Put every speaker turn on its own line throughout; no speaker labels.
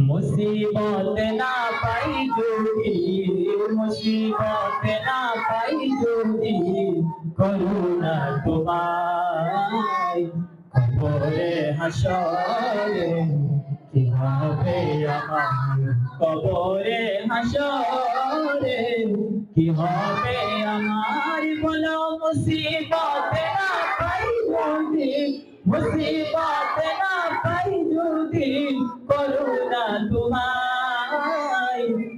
মুসিবত না পাই যদি, মুসিবত না পাই যদি করুণা তোমায়। কবরে, হাসরে, কি হবে আমার? কবরে, হাসরে, কি হবে আমার? বলো, মুসিবত না পাই যদি, মুসিবত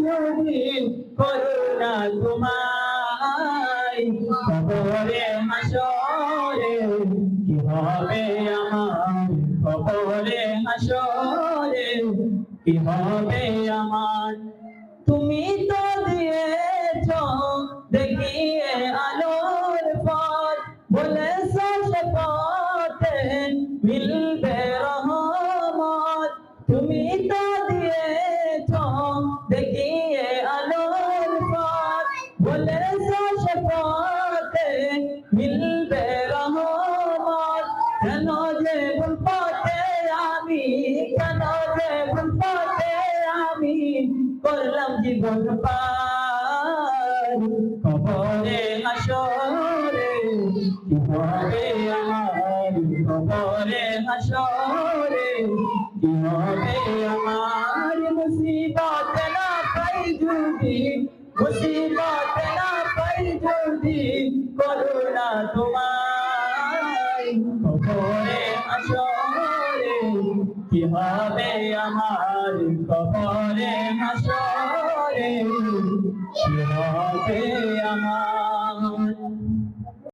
পাই করুণা তোমায় হাসরে, কি হবে আমার? কবরে হাসরে, কি হবে আমার? তুমি তো দিয়েছ, দেখিয়ে আলোর পথ। বলে শেষ পথে মিলবে রহমত। তুমি তো বলে শেষ পথে মিলবে রহমত। কেন যে ভুল আমি, কেন যে ভুল আমি করলাম জীবন পার। কবরে হাসরে কি হবে আমার? কবরে হাসরে কি হবে আমার? মুসিবত না পাই যদি মুসিবত না পাই যদি করুণা তোমায়। কবরে আসরে কি হবে আমার? কবরে আসরে কি আমার?